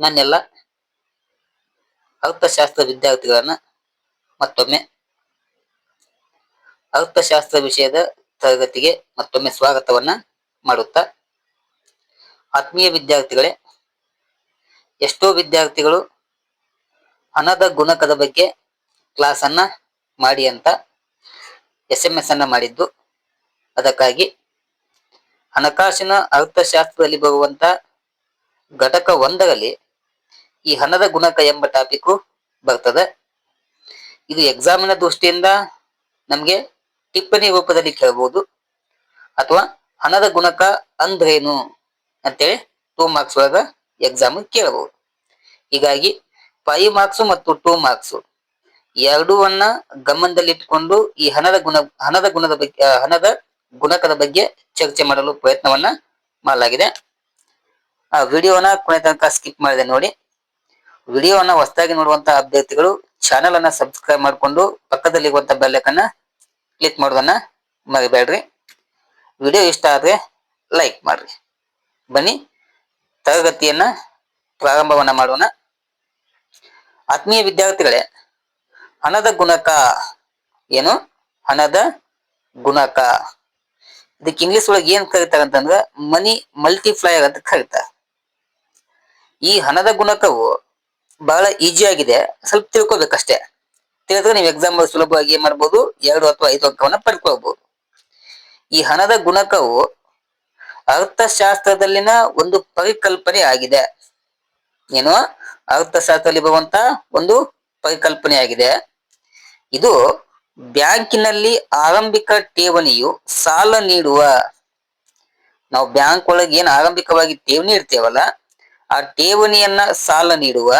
ನನ್ನೆಲ್ಲ ಅರ್ಥಶಾಸ್ತ್ರ ವಿದ್ಯಾರ್ಥಿಗಳನ್ನ ಮತ್ತೊಮ್ಮೆ ಅರ್ಥಶಾಸ್ತ್ರ ವಿಷಯದ ತರಗತಿಗೆ ಮತ್ತೊಮ್ಮೆ ಸ್ವಾಗತವನ್ನ ಮಾಡುತ್ತಾ, ಆತ್ಮೀಯ ವಿದ್ಯಾರ್ಥಿಗಳೇ, ಎಷ್ಟೋ ವಿದ್ಯಾರ್ಥಿಗಳು ಹಣದ ಗುಣಕದ ಬಗ್ಗೆ ಕ್ಲಾಸ್ ಅನ್ನ ಮಾಡಿ ಅಂತ ಎಸ್ ಎಂ ಎಸ್ ಅನ್ನ ಮಾಡಿದ್ದು. ಅದಕ್ಕಾಗಿ ಹಣಕಾಸಿನ ಅರ್ಥಶಾಸ್ತ್ರದಲ್ಲಿ ಬರುವಂತ ಘಟಕ ಒಂದರಲ್ಲಿ ಈ ಹಣದ ಗುಣಕ ಎಂಬ ಟಾಪಿಕ್ ಬರ್ತದೆ. ಇದು ಎಕ್ಸಾಮಿನ ದೃಷ್ಟಿಯಿಂದ ನಮಗೆ ಟಿಪ್ಪಣಿ ರೂಪದಲ್ಲಿ ಕೇಳಬಹುದು ಅಥವಾ ಹಣದ ಗುಣಕ ಅಂದ್ರೇನು ಅಂತೇಳಿ ಟೂ ಮಾರ್ಕ್ಸ್ ಒಳಗ ಎಕ್ಸಾಮ್ ಕೇಳಬಹುದು ಹೀಗಾಗಿ ಫೈವ್ ಮಾರ್ಕ್ಸ್ ಮತ್ತು ಟೂ ಮಾರ್ಕ್ಸ್ ಎರಡೂವನ್ನ ಗಮನದಲ್ಲಿಟ್ಟುಕೊಂಡು ಈ ಹಣದ ಗುಣ, ಹಣದ ಗುಣದ ಬಗ್ಗೆ ಹಣದ ಗುಣಕದ ಬಗ್ಗೆ ಚರ್ಚೆ ಮಾಡಲು ಪ್ರಯತ್ನವನ್ನ ಮಾಡಲಾಗಿದೆ. ಆ ವಿಡಿಯೋನ ಕೊನೆ ತನಕ ಸ್ಕಿಪ್ ಮಾಡಿದೆ ನೋಡಿ. ವಿಡಿಯೋವನ್ನ ಹೊಸದಾಗಿ ನೋಡುವಂತ ಅಭ್ಯರ್ಥಿಗಳು ಚಾನೆಲ್ ಅನ್ನ ಸಬ್ಸ್ಕ್ರೈಬ್ ಮಾಡಿಕೊಂಡು ಪಕ್ಕದಲ್ಲಿರುವಂತ ಬೆಲ್ಲಕನ್ನ ಕ್ಲಿಕ್ ಮಾಡೋದನ್ನ ಮರಿಬೇಡ್ರಿ. ವಿಡಿಯೋ ಇಷ್ಟ ಆದ್ರೆ ಲೈಕ್ ಮಾಡ್ರಿ. ಬನ್ನಿ, ತರಗತಿಯನ್ನ ಪ್ರಾರಂಭವನ್ನ ಮಾಡೋಣ. ಆತ್ಮೀಯ ವಿದ್ಯಾರ್ಥಿಗಳೇ, ಹಣದ ಗುಣಕ ಏನು? ಹಣದ ಗುಣಕ. ಇದಕ್ಕೆ ಇಂಗ್ಲಿಷ್ ಒಳಗೆ ಏನ್ ಕರೀತಾರೆ ಅಂತಂದ್ರೆ ಮನಿ ಮಲ್ಟಿಫ್ಲೈಯರ್ ಅಂತ ಕರೀತಾರೆ. ಈ ಹಣದ ಗುಣಕವು ಬಹಳ ಈಜಿ ಆಗಿದೆ. ಸ್ವಲ್ಪ ತಿಳ್ಕೊಬೇಕಷ್ಟೇ. ತಿಳಿದ್ರೆ ನೀವು ಎಕ್ಸಾಮ್ ಸುಲಭವಾಗಿ ಏನ್ ಮಾಡ್ಬೋದು? ಎರಡು ಅಥವಾ ಐದು ಅಂಕವನ್ನ ಪಡ್ಕೊಳ್ಬಹುದು ಈ ಹಣದ ಗುಣಕವು ಅರ್ಥಶಾಸ್ತ್ರದಲ್ಲಿನ ಒಂದು ಪರಿಕಲ್ಪನೆ ಆಗಿದೆ. ಏನು? ಅರ್ಥಶಾಸ್ತ್ರದಲ್ಲಿ ಬರುವಂತ ಒಂದು ಪರಿಕಲ್ಪನೆ ಆಗಿದೆ. ಇದು ಬ್ಯಾಂಕಿನಲ್ಲಿ ಆರಂಭಿಕ ಠೇವಣಿಯು ಸಾಲ ನೀಡುವ. ನಾವು ಬ್ಯಾಂಕ್ ಒಳಗೆ ಏನ್ ಆರಂಭಿಕವಾಗಿ ಠೇವಣಿ ಇರ್ತೇವಲ್ಲ ಆ ಠೇವಣಿಯನ್ನ ಸಾಲ ನೀಡುವ.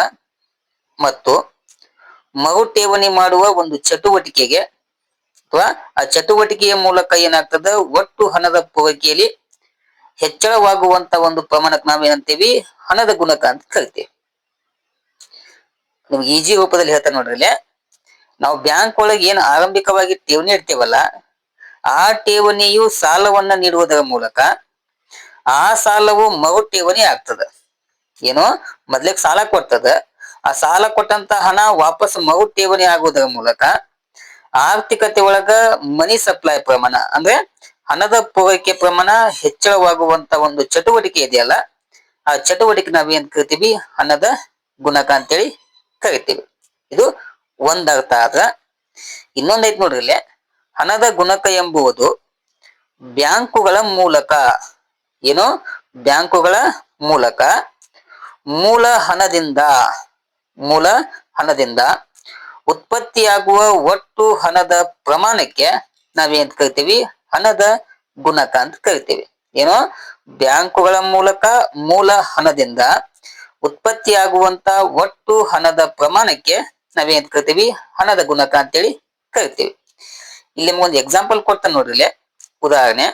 ಮತ್ತು ಮರು ಠೇವಣಿ ಮಾಡುವ ಒಂದು ಚಟುವಟಿಕೆಗೆ ಅಥವಾ ಆ ಚಟುವಟಿಕೆಯ ಮೂಲಕ ಏನಾಗ್ತದ? ಒಟ್ಟು ಹಣದ ಪೂರೈಕೆಯಲ್ಲಿ ಹೆಚ್ಚಳವಾಗುವಂತ ಒಂದು ಪ್ರಮಾಣಕ್ಕೆ ನಾವೇನಂತೀವಿ? ಹಣದ ಗುಣಕ ಅಂತ ಕರಿತೀವಿ. ನಿಮ್ಗೆ ಈಜಿ ರೂಪದಲ್ಲಿ ಹೇಳ್ತಾರೆ ನೋಡ್ರಿ ನಾವು ಬ್ಯಾಂಕ್ ಒಳಗೆ ಏನು ಆರಂಭಿಕವಾಗಿ ಠೇವಣಿ ಇಡ್ತೇವಲ್ಲ, ಆ ಠೇವಣಿಯು ಸಾಲವನ್ನ ನೀಡುವುದರ ಮೂಲಕ ಆ ಸಾಲವು ಮರು ಠೇವಣಿ ಆಗ್ತದ. ಏನು? ಮೊದ್ಲಿಗೆ ಸಾಲ ಕೊಡ್ತದ. ಆ ಸಾಲ ಕೊಟ್ಟಂತ ಹಣ ವಾಪಸ್ ಮರು ಠೇವಣಿ ಆಗುವುದರ ಮೂಲಕ ಆರ್ಥಿಕತೆ ಒಳಗ ಮನಿ ಸಪ್ಲೈ ಪ್ರಮಾಣ, ಅಂದ್ರೆ ಹಣದ ಪೂರೈಕೆ ಪ್ರಮಾಣ ಹೆಚ್ಚಳವಾಗುವಂತ ಒಂದು ಚಟುವಟಿಕೆ ಇದೆಯಲ್ಲ, ಆ ಚಟುವಟಿಕೆ ನಾವೇನ್ ಕರಿತೀವಿ? ಹಣದ ಗುಣಕ ಅಂತೇಳಿ ಕರಿತೀವಿ. ಇದು ಒಂದರ್ಥ ಆದ್ರ ಇನ್ನೊಂದೈತ್ ನೋಡ್ರಿ ಇಲ್ಲಿ. ಹಣದ ಗುಣಕ ಎಂಬುವುದು ಬ್ಯಾಂಕುಗಳ ಮೂಲಕ, ಏನು? ಬ್ಯಾಂಕುಗಳ ಮೂಲಕ ಮೂಲ ಹಣದಿಂದ ಮೂಲ ಹಣದಿಂದ ಉತ್ಪತ್ತಿಯಾಗುವ ಒಟ್ಟು ಹಣದ ಪ್ರಮಾಣಕ್ಕೆ ನಾವೇನ್ ಕರಿತೀವಿ? ಹಣದ ಗುಣಕ ಅಂತ ಕರಿತೀವಿ. ಏನು? ಬ್ಯಾಂಕುಗಳ ಮೂಲಕ ಮೂಲ ಹಣದಿಂದ ಉತ್ಪತ್ತಿಯಾಗುವಂತ ಒಟ್ಟು ಹಣದ ಪ್ರಮಾಣಕ್ಕೆ ನಾವೇನ್ ಕರಿತೀವಿ? ಹಣದ ಗುಣಕ ಅಂತೇಳಿ ಕರಿತೀವಿ. ಇಲ್ಲಿ ಒಂದು ಎಕ್ಸಾಂಪಲ್ ಕೊಡ್ತಾನೆ ನೋಡ್ರಿ ಉದಾಹರಣೆ,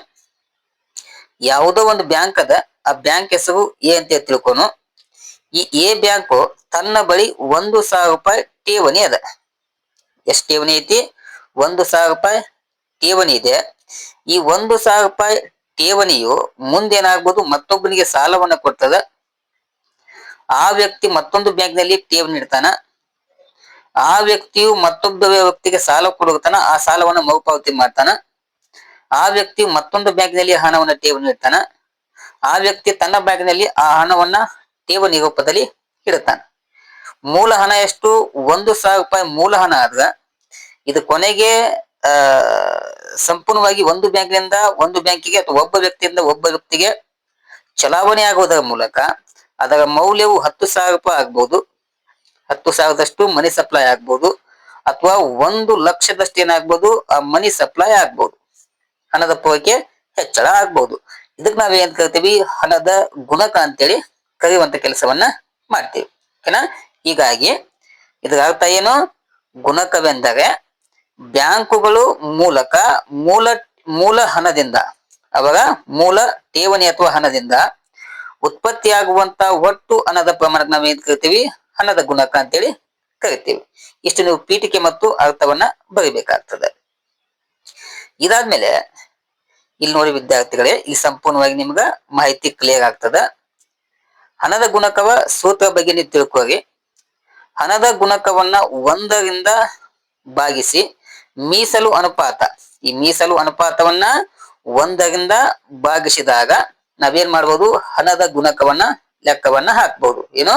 ಯಾವುದೋ ಒಂದು ಬ್ಯಾಂಕ್ ಅದ ಆ ಬ್ಯಾಂಕ್ ಹೆಸರು ಎ ಅಂತ ತಿಳ್ಕೊನು. ಈ ಎ ಬ್ಯಾಂಕು ತನ್ನ ಬಳಿ ಒಂದು ಸಾವಿರ ರೂಪಾಯಿ ಠೇವಣಿ ಅದ. ಎಷ್ಟು ಠೇವಣಿ ಐತಿ? ಒಂದು ಸಾವಿರ ರೂಪಾಯಿ ಠೇವಣಿ ಇದೆ. ಈ ಒಂದು ಸಾವಿರ ರೂಪಾಯಿ ಠೇವಣಿಯು ಮುಂದೇನಾಗ್ಬೋದು? ಮತ್ತೊಬ್ಬನಿಗೆ ಸಾಲವನ್ನ ಕೊಡ್ತದ. ಆ ವ್ಯಕ್ತಿ ಮತ್ತೊಂದು ಬ್ಯಾಂಕ್ನಲ್ಲಿ ಠೇವಣಿ ಇಡ್ತಾನ. ಆ ವ್ಯಕ್ತಿಯು ಮತ್ತೊಬ್ಬ ವ್ಯಕ್ತಿಗೆ ಸಾಲ ಕೊಡುತ್ತಾನ ಆ ಸಾಲವನ್ನ ಮರುಪಾವತಿ ಮಾಡ್ತಾನ. ಆ ವ್ಯಕ್ತಿ ಮತ್ತೊಂದು ಬ್ಯಾಂಕ್ನಲ್ಲಿ ಹಣವನ್ನ ಠೇವಣಿ ಇಡ್ತಾನ. ಆ ವ್ಯಕ್ತಿ ತನ್ನ ಬ್ಯಾಂಕ್ನಲ್ಲಿ ಆ ಹಣವನ್ನ ಠೇವಣಿ ರೂಪದಲ್ಲಿ ಇಡುತ್ತಾನೆ. ಮೂಲ ಹಣ ಎಷ್ಟು? ಒಂದು ಸಾವಿರ ರೂಪಾಯಿ ಮೂಲ ಹಣ ಆದ್ರ ಇದು ಕೊನೆಗೆ ಸಂಪೂರ್ಣವಾಗಿ ಒಂದು ಬ್ಯಾಂಕಿನಿಂದ ಒಂದು ಬ್ಯಾಂಕಿಗೆ ಅಥವಾ ಒಬ್ಬ ವ್ಯಕ್ತಿಯಿಂದ ಒಬ್ಬ ವ್ಯಕ್ತಿಗೆ ಚಲಾವಣೆ ಆಗುವುದರ ಮೂಲಕ ಅದರ ಮೌಲ್ಯವು ಹತ್ತು ಸಾವಿರ ರೂಪಾಯಿ ಆಗ್ಬಹುದು ಹತ್ತು ಸಾವಿರದಷ್ಟು ಮನಿ ಸಪ್ಲೈ ಆಗ್ಬಹುದು ಅಥವಾ ಒಂದು ಲಕ್ಷದಷ್ಟು ಏನಾಗ್ಬೋದು? ಆ ಮನಿ ಸಪ್ಲೈ ಆಗ್ಬಹುದು ಹಣದ ಪೂರೈಕೆ ಹೆಚ್ಚಳ ಆಗ್ಬಹುದು ಇದಕ್ಕೆ ನಾವೇನ್ ಕರಿತೀವಿ? ಹಣದ ಗುಣಕ ಅಂತೇಳಿ ಕರೆಯುವಂತ ಕೆಲಸವನ್ನ ಮಾಡ್ತೀವಿ. ಓಕೆನಾ? ಹೀಗಾಗಿ ಇದರ ಅರ್ಥ ಏನು? ಗುಣಕವೆಂದರೆ ಬ್ಯಾಂಕುಗಳು ಮೂಲಕ ಮೂಲ ಮೂಲ ಹಣದಿಂದ ಅವರ ಮೂಲ ಠೇವಣಿ ಅಥವಾ ಹಣದಿಂದ ಉತ್ಪತ್ತಿಯಾಗುವಂತ ಒಟ್ಟು ಹಣದ ಪ್ರಮಾಣ ನಾವು ಏನ್ ಕರಿತೀವಿ? ಹಣದ ಗುಣಕ ಅಂತೇಳಿ ಕರಿತೀವಿ. ಇಷ್ಟು ನೀವು ಪೀಠಿಕೆ ಮತ್ತು ಅರ್ಥವನ್ನ ಬರಿಬೇಕಾಗ್ತದೆ. ಇದಾದ್ಮೇಲೆ, ಇಲ್ಲಿ ನೋಡಿ ವಿದ್ಯಾರ್ಥಿಗಳೇ ಈ ಸಂಪೂರ್ಣವಾಗಿ ನಿಮ್ಗ ಮಾಹಿತಿ ಕ್ಲಿಯರ್ ಆಗ್ತದ. ಹಣದ ಗುಣಕವ ಸೂತ್ರ ಬಗ್ಗೆ ನೀವು ತಿಳ್ಕೋರಿ ಹಣದ ಗುಣಕವನ್ನ ಒಂದರಿಂದ ಭಾಗಿಸಿ ಮೀಸಲು ಅನುಪಾತ. ಈ ಮೀಸಲು ಅನುಪಾತವನ್ನ ಒಂದರಿಂದ ಭಾಗಿಸಿದಾಗ ನಾವೇನ್ ಮಾಡ್ಬೋದು? ಹಣದ ಗುಣಕವನ್ನ ಲೆಕ್ಕವನ್ನ ಹಾಕ್ಬಹುದು ಏನು?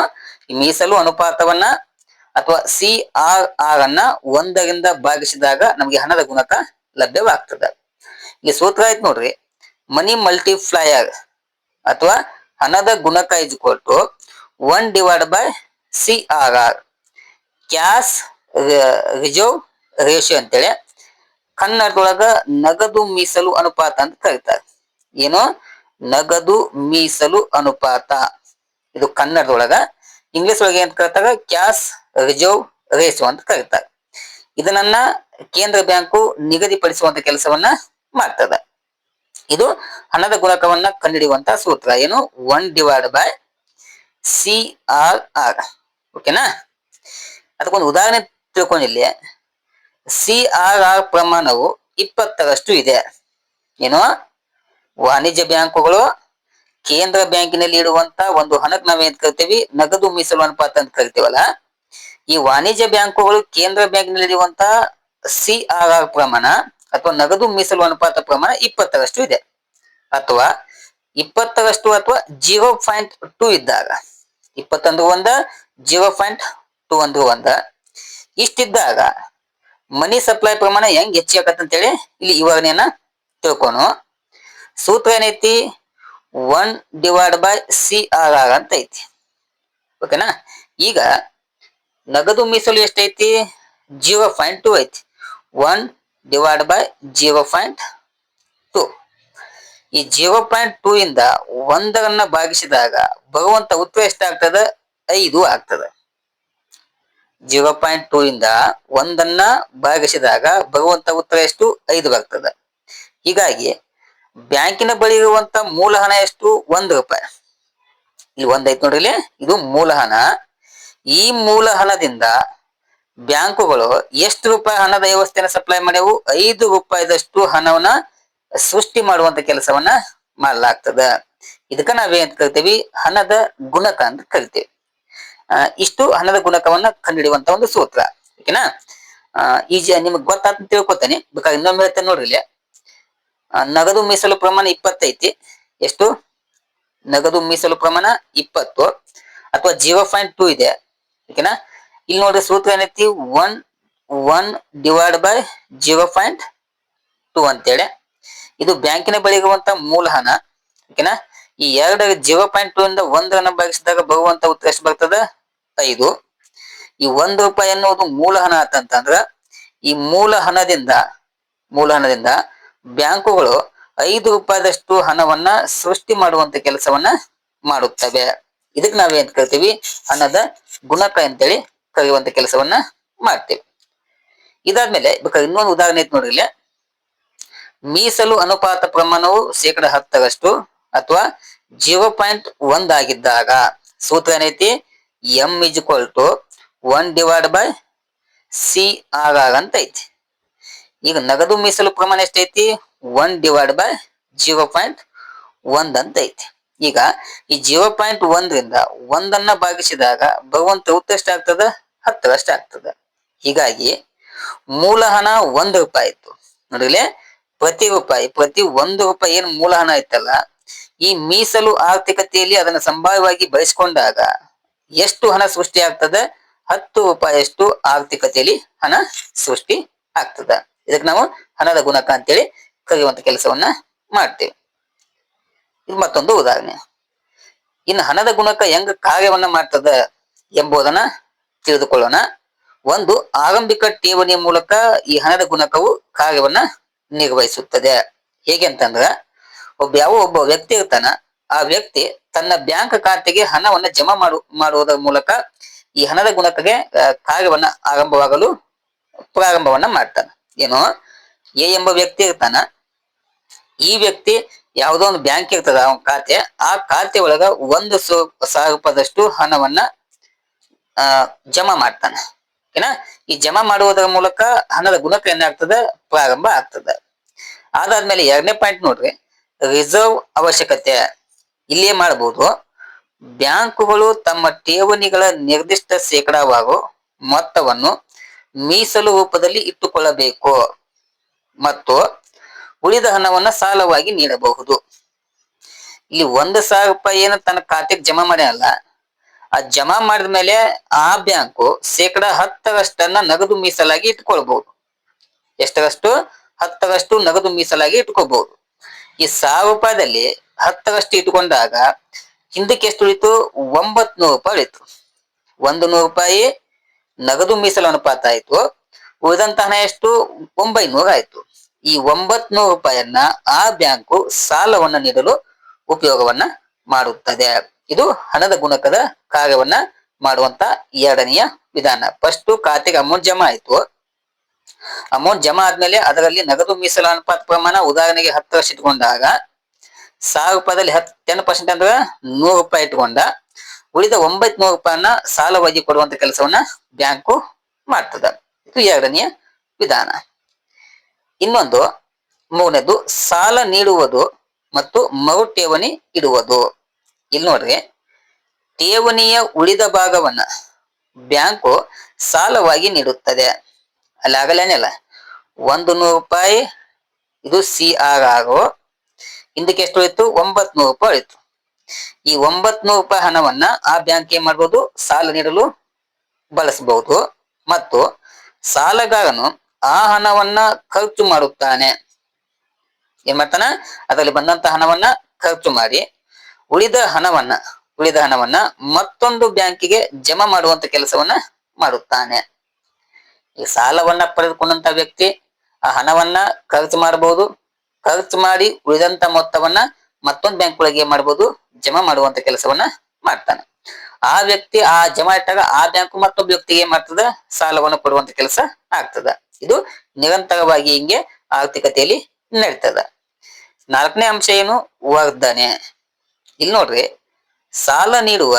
ಈ ಮೀಸಲು ಅನುಪಾತವನ್ನ ಅಥವಾ ಸಿ ಆರ್ ಆರ್ ಅನ್ನ ಒಂದರಿಂದ ಭಾಗಿಸಿದಾಗ ನಮಗೆ ಹಣದ ಗುಣಕ ಲಭ್ಯವಾಗ್ತದೆ. ಈ ಸೂತ್ರ ಆಯ್ತು ನೋಡ್ರಿ. ಮನಿ ಮಲ್ಟಿಫ್ಲೈಯರ್ ಅಥವಾ ಹಣದ ಗುಣಕ is equal to one divide by C R R cash reserve ratio ಅಂತೇಳಿ ಕನ್ನಡದೊಳಗ ನಗದು ಮೀಸಲು ಅನುಪಾತ ಅಂತ ಕರೀತಾರೆ. ಏನು? ನಗದು ಮೀಸಲು ಅನುಪಾತ. ಇದು ಕನ್ನಡದೊಳಗ. ಇಂಗ್ಲಿಷ್ ಒಳಗೆ ಅಂತ ಕರೀತಾರೆ? ಕ್ಯಾಶ್ ರಿಸರ್ವ್ ರೇಷಿಯೋ ಅಂತ ಕರೀತಾರೆ. ಇದನ್ನ ಕೇಂದ್ರ ಬ್ಯಾಂಕು ನಿಗದಿಪಡಿಸುವಂತ ಕೆಲಸವನ್ನ ಮಾಡ್ತದೆ. ಇದು ಹಣದ ಗುಣಕವನ್ನ ಕಂಡುಹಿಡಿಯುವಂತ ಸೂತ್ರ. ಏನು? One divide by C R R ಓಕೆನಾ ಅದಕ್ಕೊಂದು ಉದಾಹರಣೆ ತಿಳ್ಕೊಂಡಿಲ್ಲಿ ಸಿ ಆರ್ ಆರ್ ಪ್ರಮಾಣವು ಇಪ್ಪತ್ತರಷ್ಟು ಇದೆ. ಏನು? ವಾಣಿಜ್ಯ ಬ್ಯಾಂಕುಗಳು ಕೇಂದ್ರ ಬ್ಯಾಂಕಿನಲ್ಲಿ ಇಡುವಂತ ಒಂದು ಹಣಕ್ಕೆ ನಾವೇನ್ ಕರಿತೀವಿ? ನಗದು ಮೀಸಲು ಅನುಪಾತ ಅಂತ ಕರಿತೀವಲ್ಲ? ಈ ವಾಣಿಜ್ಯ ಬ್ಯಾಂಕುಗಳು ಕೇಂದ್ರ ಬ್ಯಾಂಕಿನಲ್ಲಿ ಇರುವಂತಹ ಸಿ ಆರ್ ಆರ್ ಪ್ರಮಾಣ ಅಥವಾ ನಗದು ಮೀಸಲು ಅನುಪಾತ ಪ್ರಮಾಣ ಇಪ್ಪತ್ತರಷ್ಟು ಇದೆ. ಅಥವಾ ಇಪ್ಪತ್ತರಷ್ಟು ಅಥವಾ ಜೀರೋ ಪಾಯಿಂಟ್ ಟೂ ಇದ್ದಾಗ, ಇಪ್ಪತ್ತೊಂದು ಒಂದ ಜೀರೋ ಪಾಯಿಂಟ್ ಟೂ ಒಂದು ಒಂದ, ಇಷ್ಟಿದ್ದಾಗ ಮನಿ ಸಪ್ಲೈ ಪ್ರಮಾಣ ಹೆಂಗ್ ಅಂತೇಳಿ ಇಲ್ಲಿ ವಿವರಣೆಯನ್ನ ತಿಳ್ಕೊನು ಸೂತ್ರ ಏನೈತಿ? One divide by C R R ಅಂತ ಐತಿ. ಓಕೆನಾ ಈಗ ನಗದು ಮೀಸಲು ಎಷ್ಟೈತಿ? ಜೀರೋ ಪಾಯಿಂಟ್ ಟೂ ಐತಿ. One divide by zero point two ಈ ಜೀರೋ ಪಾಯಿಂಟ್ ಟೂ ಇಂದ ಒಂದರನ್ನ ಭಾಗಿಸಿದಾಗ ಬರುವಂತ ಉತ್ತರ ಎಷ್ಟಾಗ್ತದೆ? ಐದು ಆಗ್ತದೆ. ಜೀರೋ ಪಾಯಿಂಟ್ ಟೂ ಇಂದ ಒಂದನ್ನ ಭಾಗಿಸಿದಾಗ ಬರುವಂತ ಉತ್ತರ ಎಷ್ಟು? ಐದು ಬರ್ತದೆ. ಹೀಗಾಗಿ ಬ್ಯಾಂಕಿನ ಬಳಿ ಇರುವಂತ ಮೂಲ ಹಣ ಎಷ್ಟು? ಒಂದು ರೂಪಾಯಿ. ಇಲ್ಲಿ ಒಂದೈತ್ ನೋಡ್ರಿ ಇದು ಮೂಲ ಹಣ. ಈ ಮೂಲ ಹಣದಿಂದ ಬ್ಯಾಂಕುಗಳು ಎಷ್ಟು ರೂಪಾಯಿ ಹಣದ ವ್ಯವಸ್ಥೆಯನ್ನು ಸಪ್ಲೈ ಮಾಡ್ಯವು? ಐದು ರೂಪಾಯಿದಷ್ಟು ಹಣವನ್ನ ಸೃಷ್ಟಿ ಮಾಡುವಂತ ಕೆಲಸವನ್ನ ಮಾಡಲಾಗ್ತದ. ಇದಕ್ಕ ನಾವೇನ್ ಕರಿತೀವಿ? ಹಣದ ಗುಣಕ ಅಂತ ಕರಿತೀವಿ. ಇಷ್ಟು ಹಣದ ಗುಣಕವನ್ನ ಕಂಡುಹಿಡಿಯುವಂತ ಒಂದು ಸೂತ್ರ. ಓಕೆನಾ? ಈಜಿ ನಿಮ್ಗೆ ಗೊತ್ತಾತ ತಿಳ್ಕೊತೇನೆ. ಬೇಕಾದ್ರೆ ಇನ್ನೊಮ್ಮೆ ಹೇಳ್ತೇನೆ ನೋಡ್ರಿ ಇಲ್ಲಿ. ನಗದು ಮೀಸಲು ಪ್ರಮಾಣ ಇಪ್ಪತ್ತೈತಿ ಎಷ್ಟು? ನಗದು ಮೀಸಲು ಪ್ರಮಾಣ ಇಪ್ಪತ್ತು. ಅಥವಾ ಜೀರೋ ಪಾಯಿಂಟ್ ಟೂ ಇದೆ. ಓಕೆನಾ? ಇಲ್ಲಿ ನೋಡ್ರಿ ಸೂತ್ರ ಏನೈತಿ? One one divide by zero point two ಅಂತೇಳಿ. ಇದು ಬ್ಯಾಂಕಿನ ಬಳಿ ಇರುವಂತ ಮೂಲ ಹಣ. ಓಕೆನಾ? ಈ ಎರಡರ ಜೀರೋ ಪಾಯಿಂಟ್ ಟೂ ಇಂದ ಒಂದನ್ನ ಭಾಗಿಸಿದಾಗ ಬರುವಂತ ಉತ್ತರ ಎಷ್ಟು ಬರ್ತದ? ಐದು. ಈ ಒಂದು ರೂಪಾಯಿ ಅನ್ನೋದು ಮೂಲ ಹಣ ಅಂತಂದ್ರೆ ಈ ಮೂಲ ಹಣದಿಂದ ಮೂಲ ಹಣದಿಂದ ಬ್ಯಾಂಕುಗಳು ಐದು ರೂಪಾಯಿದಷ್ಟು ಹಣವನ್ನ ಸೃಷ್ಟಿ ಮಾಡುವಂತ ಕೆಲಸವನ್ನ ಮಾಡುತ್ತವೆ. ಇದಕ್ಕೆ ನಾವೇನ್ ಕರಿತೀವಿ? ಹಣದ ಗುಣಕ ಅಂತೇಳಿ ಕರೆಯುವಂತ ಕೆಲಸವನ್ನ ಮಾಡ್ತೇವೆ. ಇದಾದ್ಮೇಲೆ ಇನ್ನೊಂದು ಉದಾಹರಣೆ ಐತಿ ನೋಡ್ರಿ ಮೀಸಲು ಅನುಪಾತ ಪ್ರಮಾಣವು ಶೇಕಡ ಹತ್ತರಷ್ಟು ಅಥವಾ ಜೀರೋ ಪಾಯಿಂಟ್ ಒಂದ್ ಆಗಿದ್ದಾಗ ಸೂತ್ರ ಏನೈತಿ? M is equal to one divide by C R R ಅಂತ ಐತಿ. ಈಗ ನಗದು ಮೀಸಲು ಪ್ರಮಾಣ ಎಷ್ಟೈತಿ? One divide by zero point ಒಂದ್ ಅಂತ ಐತಿ. ಈಗ ಈ ಜೀರೋ ಪಾಯಿಂಟ್ ಒಂದ್ರಿಂದ ಒಂದನ್ನ ಭಾಗಿಸಿದಾಗ ಭಗವಂತ ಉತ್ತಷ್ಟ ಎಷ್ಟಾಗ್ತದ ಹತ್ತರಷ್ಟು ಆಗ್ತದೆ. ಹೀಗಾಗಿ ಮೂಲ ಹಣ ಒಂದು ರೂಪಾಯಿ ಇತ್ತು ನೋಡಿಲೆ ಪ್ರತಿ ರೂಪಾಯಿ, ಪ್ರತಿ ಒಂದು ರೂಪಾಯಿ ಏನು ಮೂಲ ಹಣ ಇತ್ತಲ್ಲ ಈ ಮೀಸಲು ಆರ್ಥಿಕತೆಯಲ್ಲಿ ಅದನ್ನು ಸಂಭಾವ್ಯವಾಗಿ ಬಳಸಿಕೊಂಡಾಗ ಎಷ್ಟು ಹಣ ಸೃಷ್ಟಿ ಆಗ್ತದೆ? ಹತ್ತು ರೂಪಾಯಿಯಷ್ಟು ಆರ್ಥಿಕತೆಯಲ್ಲಿ ಹಣ ಸೃಷ್ಟಿ ಆಗ್ತದ. ಇದಕ್ಕೆ ನಾವು ಹಣದ ಗುಣಕ ಅಂತೇಳಿ ಕರೆಯುವಂತ ಕೆಲಸವನ್ನ ಮಾಡ್ತೇವೆ. ಇದು ಮತ್ತೊಂದು ಉದಾಹರಣೆ. ಇನ್ನು ಹಣದ ಗುಣಕ ಹೆಂಗ ಕಾರ್ಯವನ್ನ ಮಾಡ್ತದ ಎಂಬುದನ್ನ ತಿಳಿದುಕೊಳ್ಳೋಣ. ಒಂದು, ಆರಂಭಿಕ ಠೇವಣಿಯ ಮೂಲಕ ಈ ಹಣದ ಗುಣಕವು ಕಾರ್ಯವನ್ನ ನಿರ್ವಹಿಸುತ್ತದೆ. ಹೇಗೆ ಅಂತಂದ್ರ, ಒಬ್ಬ ಯಾವ ಒಬ್ಬ ವ್ಯಕ್ತಿ ಇರ್ತಾನ, ಆ ವ್ಯಕ್ತಿ ತನ್ನ ಬ್ಯಾಂಕ್ ಖಾತೆಗೆ ಹಣವನ್ನ ಜಮಾ ಮಾಡು ಮಾಡುವುದರ ಮೂಲಕ ಈ ಹಣದ ಗುಣಕಗೆ ಕಾರ್ಯವನ್ನ ಆರಂಭವಾಗಲು ಪ್ರಾರಂಭವನ್ನ ಮಾಡ್ತಾನ. ಏನು, ಎ ಎಂಬ ವ್ಯಕ್ತಿ ಇರ್ತಾನ, ಈ ವ್ಯಕ್ತಿ ಯಾವುದೋ ಒಂದು ಬ್ಯಾಂಕ್ ಇರ್ತದ ಅವನ ಖಾತೆ, ಆ ಖಾತೆ ಒಳಗ ಒಂದು ಸಾವಿರ ರೂಪಾಯಿದಷ್ಟು ಹಣವನ್ನ ಜಮಾ ಮಾಡ್ತಾನೆ. ಏನಾ ಈ ಜಮಾ ಮಾಡುವುದರ ಮೂಲಕ ಹಣದ ಗುಣಕ ಏನಾಗ್ತದ? ಪ್ರಾರಂಭ ಆಗ್ತದ. ಅದಾದ್ಮೇಲೆ ಎರಡನೇ ಪಾಯಿಂಟ್ ನೋಡ್ರಿ. ರಿಸರ್ವ್ ಅವಶ್ಯಕತೆ. ಇಲ್ಲೇ ಮಾಡಬಹುದು ಬ್ಯಾಂಕುಗಳು ತಮ್ಮ ಠೇವಣಿಗಳ ನಿರ್ದಿಷ್ಟ ಶೇಕಡಾವಾರು ಮೊತ್ತವನ್ನು ಮೀಸಲು ರೂಪದಲ್ಲಿ ಇಟ್ಟುಕೊಳ್ಳಬೇಕು ಮತ್ತು ಉಳಿದ ಹಣವನ್ನ ಸಾಲವಾಗಿ ನೀಡಬಹುದು. ಇಲ್ಲಿ ಒಂದು ಸಾವಿರ ರೂಪಾಯಿ ಏನು ತನ್ನ ಖಾತೆಗೆ ಜಮಾ ಮಾಡ್ಯಾನಲ್ಲ ಆ ಜಮಾ ಮಾಡಿದ ಮೇಲೆ ಆ ಬ್ಯಾಂಕು ಶೇಕಡಾ ಹತ್ತರಷ್ಟನ್ನ ನಗದು ಮೀಸಲಾಗಿ ಇಟ್ಕೊಳ್ಬಹುದು ಎಷ್ಟರಷ್ಟು? ಹತ್ತರಷ್ಟು ನಗದು ಮೀಸಲಾಗಿ ಇಟ್ಕೋಬಹುದು ಈ ಸಾವಿರ ರೂಪಾಯಿದಲ್ಲಿ ಹತ್ತರಷ್ಟು ಇಟ್ಕೊಂಡಾಗ ಹಿಂದಕ್ಕೆ ಎಷ್ಟು ಉಳಿತು ಒಂಬತ್ ನೂರು ರೂಪಾಯಿ ಉಳಿತು. ಒಂದು ನೂರು ರೂಪಾಯಿ ನಗದು ಮೀಸಲು ಅನುಪಾತ ಆಯ್ತು. ಉಳಿದಂತ ಹಣ ಎಷ್ಟು? ಒಂಬೈನೂರ ಆಯ್ತು. ಈ ಒಂಬತ್ ನೂರು ರೂಪಾಯಿಯನ್ನ ಆ ಬ್ಯಾಂಕು ಸಾಲವನ್ನ ನೀಡಲು ಉಪಯೋಗವನ್ನ ಮಾಡುತ್ತದೆ. ಇದು ಹಣದ ಗುಣಕದ ಕಾರ್ಯವನ್ನ ಮಾಡುವಂತ ಎರಡನೆಯ ವಿಧಾನ. ಫಸ್ಟ್ ಖಾತೆಗೆ ಅಮೌಂಟ್ ಜಮಾ ಆಯ್ತು. ಅಮೌಂಟ್ ಜಮಾ ಆದ್ಮೇಲೆ ಅದರಲ್ಲಿ ನಗದು ಮೀಸಲು ಅನುಪಾತ ಪ್ರಮಾಣ ಉದಾಹರಣೆಗೆ ಹತ್ತು ವರ್ಷ ಇಟ್ಕೊಂಡಾಗ ಸಾವಿರ ರೂಪಾಯಿದಲ್ಲಿ ಹತ್ ಟೆನ್ ಪರ್ಸೆಂಟ್ ಅಂದ್ರೆ ನೂರು ರೂಪಾಯಿ ಇಟ್ಕೊಂಡ ಉಳಿದ ಒಂಬತ್ ನೂರು ರೂಪಾಯಿನ ಸಾಲವಾಗಿ ಕೊಡುವಂತ ಕೆಲಸವನ್ನ ಬ್ಯಾಂಕು ಮಾಡ್ತದ. ಇದು ಎರಡನೆಯ ವಿಧಾನ. ಇನ್ನೊಂದು, ಮೂರನೇದು, ಸಾಲ ನೀಡುವುದು ಮತ್ತು ಮರು ಠೇವಣಿ ಇಡುವುದು. ಇಲ್ಲಿ ನೋಡ್ರಿ. ಠೇವಣಿಯ ಉಳಿದ ಭಾಗವನ್ನ ಬ್ಯಾಂಕು ಸಾಲವಾಗಿ ನೀಡುತ್ತದೆ. ಅಲ್ಲಿ ಆಗಲೇನಿಲ್ಲ ಒಂದು ನೂರು ರೂಪಾಯಿ, ಇದು ಸಿ ಆರ್ ಆರು. ಹಿಂದಕ್ಕೆ ಎಷ್ಟು ಉಳಿತು ಒಂಬತ್ ನೂರು ರೂಪಾಯಿ ಉಳಿತು ಈ ಒಂಬತ್ ನೂರು ರೂಪಾಯಿ ಹಣವನ್ನ ಆ ಬ್ಯಾಂಕ್ ಏನ್ ಮಾಡ್ಬೋದು? ಸಾಲ ನೀಡಲು ಬಳಸಬಹುದು ಮತ್ತು ಸಾಲಗಾರನು ಆ ಹಣವನ್ನ ಖರ್ಚು ಮಾಡುತ್ತಾನೆ. ಏನ್ ಮಾಡ್ತಾನ? ಅದರಲ್ಲಿ ಬಂದಂತ ಹಣವನ್ನ ಖರ್ಚು ಮಾಡಿ ಉಳಿದ ಹಣವನ್ನ ಉಳಿದ ಹಣವನ್ನ ಮತ್ತೊಂದು ಬ್ಯಾಂಕಿಗೆ ಜಮಾ ಮಾಡುವಂತ ಕೆಲಸವನ್ನ ಮಾಡುತ್ತಾನೆ. ಈ ಸಾಲವನ್ನ ಪಡೆದುಕೊಂಡಂತ ವ್ಯಕ್ತಿ ಆ ಹಣವನ್ನ ಖರ್ಚು ಮಾಡಬಹುದು ಖರ್ಚು ಮಾಡಿ ಉಳಿದಂತ ಮೊತ್ತವನ್ನ ಮತ್ತೊಂದು ಬ್ಯಾಂಕ್ ಒಳಗೆ ಮಾಡಬಹುದು ಜಮಾ ಮಾಡುವಂತ ಕೆಲಸವನ್ನ ಮಾಡ್ತಾನೆ. ಆ ವ್ಯಕ್ತಿ ಆ ಜಮಾ ಇಟ್ಟಾಗ ಆ ಬ್ಯಾಂಕ್ ಮತ್ತೊಬ್ಬ ವ್ಯಕ್ತಿಗೆ ಏನ್ ಮಾಡ್ತದ? ಸಾಲವನ್ನು ಕೊಡುವಂತ ಕೆಲಸ ಆಗ್ತದ. ಇದು ನಿರಂತರವಾಗಿ ಹಿಂಗೆ ಆರ್ಥಿಕತೆಯಲ್ಲಿ ನಡೀತದ. ನಾಲ್ಕನೇ ಅಂಶ ಏನು? ವರ್ಧನೆ. ಇಲ್ಲಿ ನೋಡ್ರಿ, ಸಾಲ ನೀಡುವ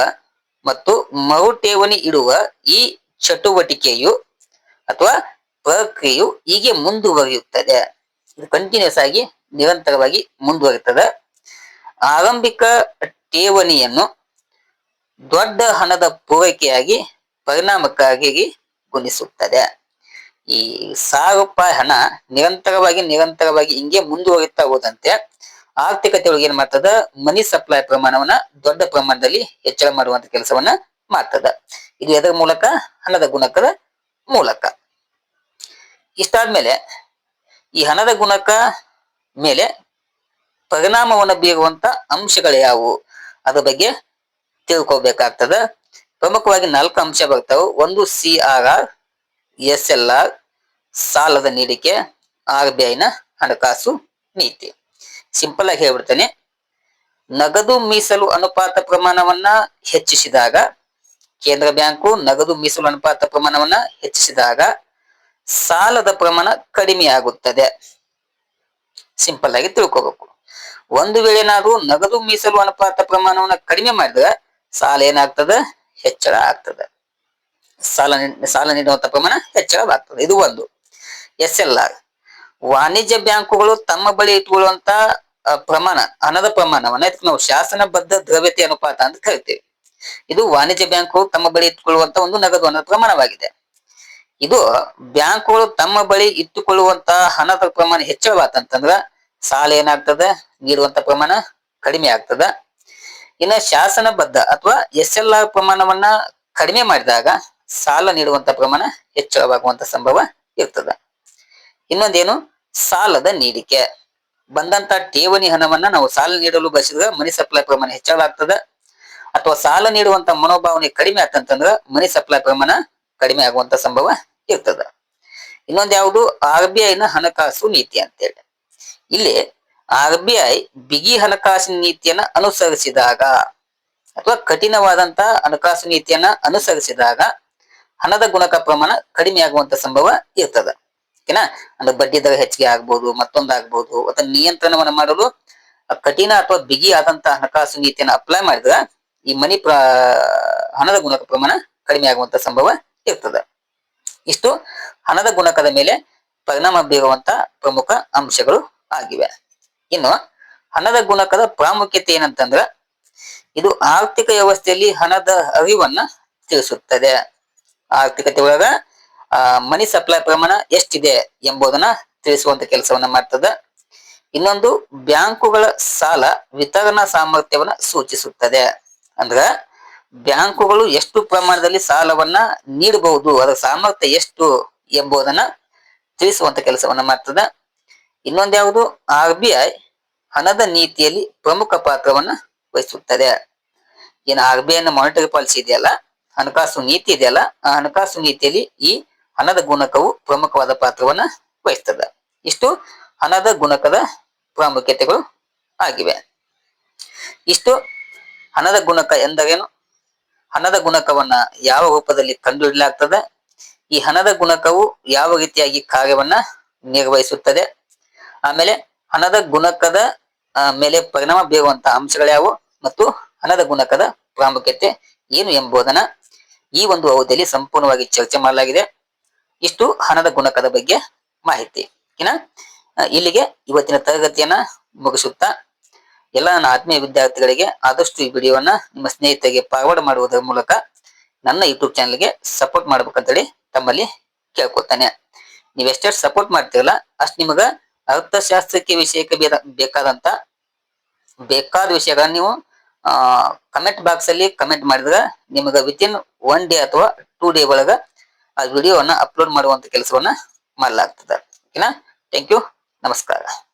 ಮತ್ತು ಮರು ಠೇವಣಿ ಇಡುವ ಈ ಚಟುವಟಿಕೆಯು ಅಥವಾ ಪ್ರಕ್ರಿಯೆಯು ಹೀಗೆ ಮುಂದುವರಿಯುತ್ತದೆ. ಇದು ಕಂಟಿನ್ಯೂಸ್ ಆಗಿ ನಿರಂತರವಾಗಿ ಮುಂದುವರಿಯುತ್ತದೆ ಆರಂಭಿಕ ಠೇವಣಿಯನ್ನು ದೊಡ್ಡ ಹಣದ ಪೂರೈಕೆಯಾಗಿ ಪರಿಣಾಮಕ್ಕಾಗಿ ಗುಣಿಸುತ್ತದೆ. ಈ ಸಾವಿರ ರೂಪಾಯಿ ಹಣ ನಿರಂತರವಾಗಿ ನಿರಂತರವಾಗಿ ಹಿಂಗೆ ಮುಂದುವರಿತಾ ಹೋದಂತೆ ಆರ್ಥಿಕತೆ ಒಳಗೆ ಏನ್ ಮಾಡ್ತದ ಮನಿ ಸಪ್ಲೈ ಪ್ರಮಾಣವನ್ನ ದೊಡ್ಡ ಪ್ರಮಾಣದಲ್ಲಿ ಹೆಚ್ಚಳ ಮಾಡುವಂತ ಕೆಲಸವನ್ನ ಮಾಡ್ತದ. ಇದು ಎದರ ಮೂಲಕ? ಹಣದ ಗುಣಕದ ಮೂಲಕ. ಇಷ್ಟಾದ್ಮೇಲೆ ಈ ಹಣದ ಗುಣಕ ಮೇಲೆ ಪರಿಣಾಮವನ್ನು ಬೀರುವಂತ ಅಂಶಗಳು ಯಾವುವು? ಅದ್ರ ಬಗ್ಗೆ ತಿಳ್ಕೊಬೇಕಾಗ್ತದ. ಪ್ರಮುಖವಾಗಿ ನಾಲ್ಕು ಅಂಶ ಬರ್ತಾವೆ. ಒಂದು C R R S L R ಸಾಲದ ನೀಡಿಕೆ ಆರ್ ಬಿ ಐನ ಹಣಕಾಸು ನೀತಿ. ಸಿಂಪಲ್ ಆಗಿ ಹೇಳ್ಬಿಡ್ತೇನೆ. ನಗದು ಮೀಸಲು ಅನುಪಾತ ಪ್ರಮಾಣವನ್ನ ಹೆಚ್ಚಿಸಿದಾಗ, ಕೇಂದ್ರ ಬ್ಯಾಂಕು ನಗದು ಮೀಸಲು ಅನುಪಾತ ಪ್ರಮಾಣವನ್ನ ಹೆಚ್ಚಿಸಿದಾಗ ಸಾಲದ ಪ್ರಮಾಣ ಕಡಿಮೆ ಆಗುತ್ತದೆ. ಸಿಂಪಲ್ ಆಗಿ ತಿಳ್ಕೋಬೇಕು. ಒಂದು ವೇಳೆ ನಾವು ನಗದು ಮೀಸಲು ಅನುಪಾತ ಪ್ರಮಾಣವನ್ನ ಕಡಿಮೆ ಮಾಡಿದ್ರೆ ಸಾಲ ಏನಾಗ್ತದೆ? ಹೆಚ್ಚಳ ಆಗ್ತದೆ. ಸಾಲ ಸಾಲ ನೀಡುವಂತ ಪ್ರಮಾಣ ಹೆಚ್ಚಳವಾಗ್ತದೆ. ಇದು ಒಂದು. S L R. ವಾಣಿಜ್ಯ ಬ್ಯಾಂಕುಗಳು ತಮ್ಮ ಬಳಿ ಇಟ್ಕೊಳ್ಳುವಂತ ಪ್ರಮಾಣ, ಹಣದ ಪ್ರಮಾಣವನ್ನ ಇದಕ್ಕೆ ನಾವು ಶಾಸನಬದ್ಧ ದ್ರವ್ಯತೆ ಅನುಪಾತ ಅಂತ ಕರಿತೀವಿ. ಇದು ವಾಣಿಜ್ಯ ಬ್ಯಾಂಕು ತಮ್ಮ ಬಳಿ ಇಟ್ಟುಕೊಳ್ಳುವಂತ ಒಂದು ನಗದು ಹಣದ ಪ್ರಮಾಣವಾಗಿದೆ. ಇದು ಬ್ಯಾಂಕುಗಳು ತಮ್ಮ ಬಳಿ ಇಟ್ಟುಕೊಳ್ಳುವಂತ ಹಣದ ಪ್ರಮಾಣ ಹೆಚ್ಚಳವಾತಂತಂದ್ರ ಸಾಲ ಏನಾಗ್ತದ? ನೀಡುವಂತ ಪ್ರಮಾಣ ಕಡಿಮೆ ಆಗ್ತದ. ಇನ್ನ ಶಾಸನಬದ್ಧ ಅಥವಾ ಎಸ್ ಎಲ್ ಆರ್ ಪ್ರಮಾಣವನ್ನ ಕಡಿಮೆ ಮಾಡಿದಾಗ ಸಾಲ ನೀಡುವಂತ ಪ್ರಮಾಣ ಹೆಚ್ಚಳವಾಗುವಂತ ಸಂಭವ ಇರ್ತದ. ಇನ್ನೊಂದೇನು? ಸಾಲದ ನೀಡಿಕೆ. ಬಂದಂತ ಠೇವಣಿ ಹಣವನ್ನ ನಾವು ಸಾಲ ನೀಡಲು ಬಯಸಿದ್ರೆ ಮನಿ ಸಪ್ಲೈ ಪ್ರಮಾಣ ಹೆಚ್ಚಳಾಗ್ತದ ಅಥವಾ ಸಾಲ ನೀಡುವಂತ ಮನೋಭಾವನೆ ಕಡಿಮೆ ಆತಂತಂದ್ರ ಮನಿ ಸಪ್ಲೈ ಪ್ರಮಾಣ ಕಡಿಮೆ ಆಗುವಂತ ಸಂಭವ ಇರ್ತದ. ಇನ್ನೊಂದ್ ಯಾವುದು? ಆರ್ ಹಣಕಾಸು ನೀತಿ ಅಂತೇಳಿ. ಇಲ್ಲಿ ಆರ್ ಬಿಗಿ ಹಣಕಾಸಿನ ನೀತಿಯನ್ನ ಅನುಸರಿಸಿದಾಗ ಅಥವಾ ಕಠಿಣವಾದಂತ ಹಣಕಾಸು ನೀತಿಯನ್ನ ಅನುಸರಿಸಿದಾಗ ಹಣದ ಗುಣಕ ಪ್ರಮಾಣ ಕಡಿಮೆ ಆಗುವಂತ ಸಂಭವ ಇರ್ತದ. ಓಕೆನಾ ಅಂದ್ರೆ ಬಡ್ಡಿ ದರ ಹೆಚ್ಚಿಗೆ ಆಗ್ಬಹುದು ಮತ್ತೊಂದು ಆಗ್ಬಹುದು ಅಥವಾ ನಿಯಂತ್ರಣವನ್ನು ಮಾಡಲು ಕಠಿಣ ಅಥವಾ ಬಿಗಿ ಆದಂತ ಹಣಕಾಸು ನೀತಿಯನ್ನ ಅಪ್ಲೈ ಮಾಡಿದ್ರೆ ಈ ಮನಿ ಹಣದ ಗುಣಕ ಪ್ರಮಾಣ ಕಡಿಮೆ ಆಗುವಂತ ಸಂಭವ ಇರ್ತದೆ. ಇಷ್ಟು ಹಣದ ಗುಣಕದ ಮೇಲೆ ಪರಿಣಾಮ ಬೀರುವಂತ ಪ್ರಮುಖ ಅಂಶಗಳು ಆಗಿವೆ. ಇನ್ನು ಹಣದ ಗುಣಕದ ಪ್ರಾಮುಖ್ಯತೆ ಏನಂತಂದ್ರ ಇದು ಆರ್ಥಿಕ ವ್ಯವಸ್ಥೆಯಲ್ಲಿ ಹಣದ ಅರಿವನ್ನ ತಿಳಿಸುತ್ತದೆ. ಆರ್ಥಿಕತೆ ಒಳಗ ಮನಿ ಸಪ್ಲೈ ಪ್ರಮಾಣ ಎಷ್ಟಿದೆ ಎಂಬುದನ್ನ ತಿಳಿಸುವಂತ ಕೆಲಸವನ್ನ ಮಾಡ್ತದ. ಇನ್ನೊಂದು ಬ್ಯಾಂಕುಗಳ ಸಾಲ ವಿತರಣಾ ಸಾಮರ್ಥ್ಯವನ್ನ ಸೂಚಿಸುತ್ತದೆ. ಅಂದ್ರ ಬ್ಯಾಂಕುಗಳು ಎಷ್ಟು ಪ್ರಮಾಣದಲ್ಲಿ ಸಾಲವನ್ನ ನೀಡಬಹುದು, ಅದರ ಸಾಮರ್ಥ್ಯ ಎಷ್ಟು ಎಂಬುದನ್ನ ತಿಳಿಸುವಂತ ಕೆಲಸವನ್ನ ಮಾಡ್ತದ. ಇನ್ನೊಂದು ಯಾವುದು? ಆರ್ ಬಿ ಹಣದ ನೀತಿಯಲ್ಲಿ ಪ್ರಮುಖ ಪಾತ್ರವನ್ನ ವಹಿಸುತ್ತದೆ. ಏನು ಆರ್ ಬಿ ಐ ನ ಮಾನಿಟರಿ ಪಾಲಿಸಿ ಇದೆಯಲ್ಲ? ಹಣಕಾಸು ನೀತಿ ಇದೆಯಲ್ಲ? ಆ ಹಣಕಾಸು ನೀತಿಯಲ್ಲಿ ಈ ಹಣದ ಗುಣಕವು ಪ್ರಮುಖವಾದ ಪಾತ್ರವನ್ನ ವಹಿಸ್ತದೆ. ಇಷ್ಟು ಹಣದ ಗುಣಕದ ಪ್ರಾಮುಖ್ಯತೆಗಳು ಆಗಿವೆ. ಇಷ್ಟು ಹಣದ ಗುಣಕ ಎಂದರೇನು? ಹಣದ ಗುಣಕವನ್ನ ಯಾವ ರೂಪದಲ್ಲಿ ಕಂಡುಹಿಡಲಾಗ್ತದೆ ಈ ಹಣದ ಗುಣಕವು ಯಾವ ರೀತಿಯಾಗಿ ಕಾರ್ಯವನ್ನ ನಿರ್ವಹಿಸುತ್ತದೆ? ಆಮೇಲೆ ಹಣದ ಗುಣಕದ ಮೇಲೆ ಪರಿಣಾಮ ಬೀರುವಂತಹ ಅಂಶಗಳ್ಯಾವು ಮತ್ತು ಹಣದ ಗುಣಕದ ಪ್ರಾಮುಖ್ಯತೆ ಏನು ಎಂಬುದನ್ನ ಈ ಒಂದು ಅವಧಿಯಲ್ಲಿ ಸಂಪೂರ್ಣವಾಗಿ ಚರ್ಚೆ ಮಾಡಲಾಗಿದೆ. ಇಷ್ಟು ಹಣದ ಗುಣಕದ ಬಗ್ಗೆ ಮಾಹಿತಿ. ಇನ್ನ ಇಲ್ಲಿಗೆ ಇವತ್ತಿನ ತರಗತಿಯನ್ನ ಮುಗಿಸುತ್ತಾ, ಎಲ್ಲ ನನ್ನ ಆತ್ಮೀಯ ವಿದ್ಯಾರ್ಥಿಗಳಿಗೆ ಆದಷ್ಟು ಈ ವಿಡಿಯೋವನ್ನ ನಿಮ್ಮ ಸ್ನೇಹಿತರಿಗೆ ಫಾರ್ವರ್ಡ್ ಮಾಡುವುದರ ಮೂಲಕ ನನ್ನ ಯೂಟ್ಯೂಬ್ ಚಾನಲ್ಗೆ ಸಪೋರ್ಟ್ ಮಾಡ್ಬೇಕಂತೇಳಿ ತಮ್ಮಲ್ಲಿ ಕೇಳ್ಕೊತಾನೆ ನೀವೆಷ್ಟೇ ಸಪೋರ್ಟ್ ಮಾಡ್ತೀರಲ್ಲ, ಅಷ್ಟು ನಿಮಗ ಅರ್ಥಶಾಸ್ತ್ರಕ್ಕೆ ವಿಷಯಕ್ಕೆ ಬೇಕಾದಂತ, ಬೇಕಾದ ವಿಷಯಗಳನ್ನ ನೀವು ಕಮೆಂಟ್ ಬಾಕ್ಸ್ ಅಲ್ಲಿ ಕಮೆಂಟ್ ಮಾಡಿದ್ರೆ ನಿಮಗೆ ವಿತಿನ್ ಒನ್ ಡೇ ಅಥವಾ ಟೂ ಡೇ ಒಳಗ ಆ ವಿಡಿಯೋವನ್ನ ಅಪ್ಲೋಡ್ ಮಾಡುವಂತ ಕೆಲಸವನ್ನ ಮಾಡಲಾಗ್ತದೆ. ಓಕೆನಾ ಥ್ಯಾಂಕ್ ಯು ನಮಸ್ಕಾರ.